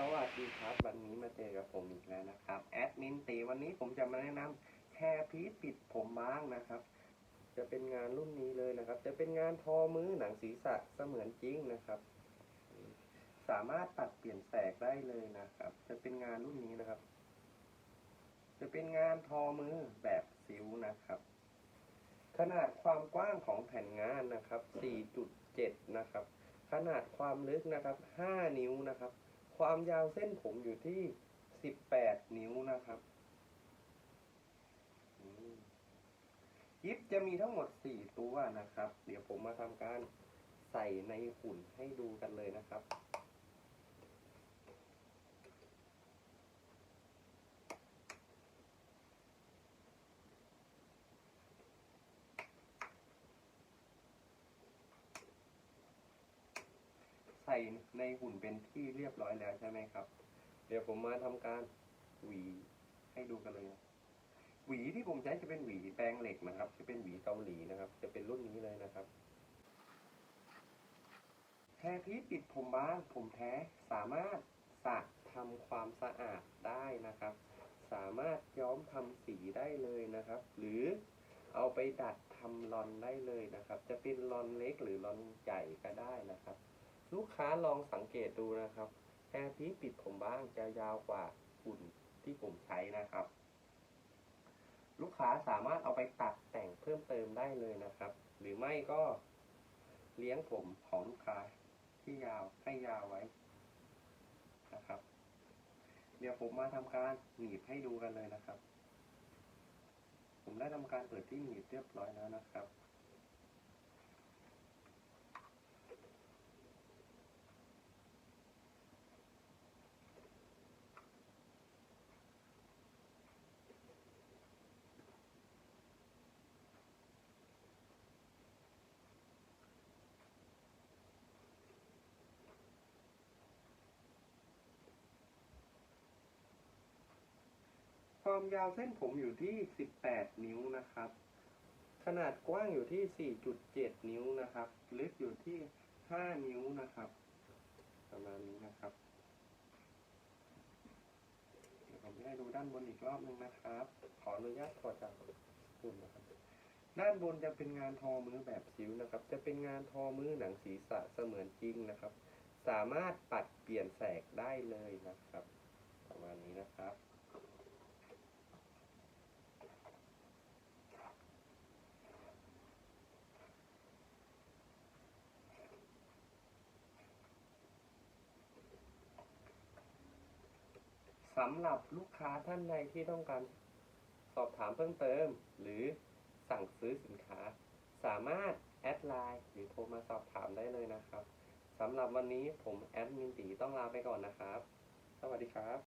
สวัสดีครับ วันนี้มาเจอกับผมอีกแล้วนะครับ แอดมินตีวันนี้ผมจะมาแนะนำแคร์พีปิดผมบ้างนะครับ จะเป็นงานรุ่นนี้เลยนะครับ จะเป็นงานทอมือหนังศีรษะเสมือนจริงนะครับ สามารถตัดเปลี่ยนแสกได้เลยนะครับ จะเป็นงานรุ่นนี้นะครับ จะเป็นงานทอมือแบบซิวนะครับ ขนาดความกว้างของแผ่นงานนะครับ 4.7 นะครับ ขนาดความลึกนะครับ 5 นิ้วนะครับ ความยาวเส้นผมอยู่ที่18นิ้วนะครับยิปจะมีทั้งหมด4ตัวนะครับ เดี๋ยวผมมาทำการใส่ในหุ่นให้ดูกันเลยนะครับ ใส่ในหุ่นเป็นที่เรียบร้อยแล้วใช่ไหมครับ เดี๋ยวผมมาทำการหวีให้ดูกันเลย หวีที่ผมใช้จะเป็นหวีแปรงเหล็กนะครับ จะเป็นหวีเกาหลีนะครับ จะเป็นรุ่นนี้เลยนะครับแคร์พีชปิดผมบ้างผมแท้สามารถสระทำความสะอาดได้นะครับ สามารถย้อมทำสีได้เลยนะครับ หรือเอาไปดัดทำลอนได้เลยนะครับ จะเป็นลอนเล็กหรือลอนใหญ่ก็ได้นะครับ ลูกค้าลองสังเกตดูนะครับแอร์พีปิดผมบ้างจะยาวกว่าหุ่นที่ผมใช้นะครับ ลูกค้าสามารถเอาไปตัดแต่งเพิ่มเติมได้เลยนะครับ หรือไม่ก็เลี้ยงผมของลูกค้าที่ยาวให้ยาวไว้นะครับ เดี๋ยวผมมาทำการหนีบให้ดูกันเลยนะครับ ผมได้ทำการเปิดที่หนีบเรียบร้อยแล้วนะครับ ความยาวเส้นผมอยู่ที่ 18 นิ้วนะครับ ขนาดกว้างอยู่ที่ 4.7 นิ้วนะครับ ลึกอยู่ที่ 5 นิ้วนะครับ ประมาณนี้นะครับ เดี๋ยวผมจะให้ดูด้านบนอีกรอบหนึ่งนะครับ ขออนุญาตถอดจากปุ่นะครับ ด้านบนจะเป็นงานทอมือแบบซิวนะครับ จะเป็นงานทอมือหนังศีรษะเสมือนจริงนะครับ สามารถปัดเปลี่ยนแสกได้เลยนะครับ ประมาณนี้นะครับ สำหรับลูกค้าท่านใดที่ต้องการสอบถามเพิ่มเติม หรือสั่งซื้อสินค้า สามารถแอดไลน์หรือโทรมาสอบถามได้เลยนะครับสำหรับวันนี้ผมแอดมินตีต้องลาไปก่อนนะครับ สวัสดีครับ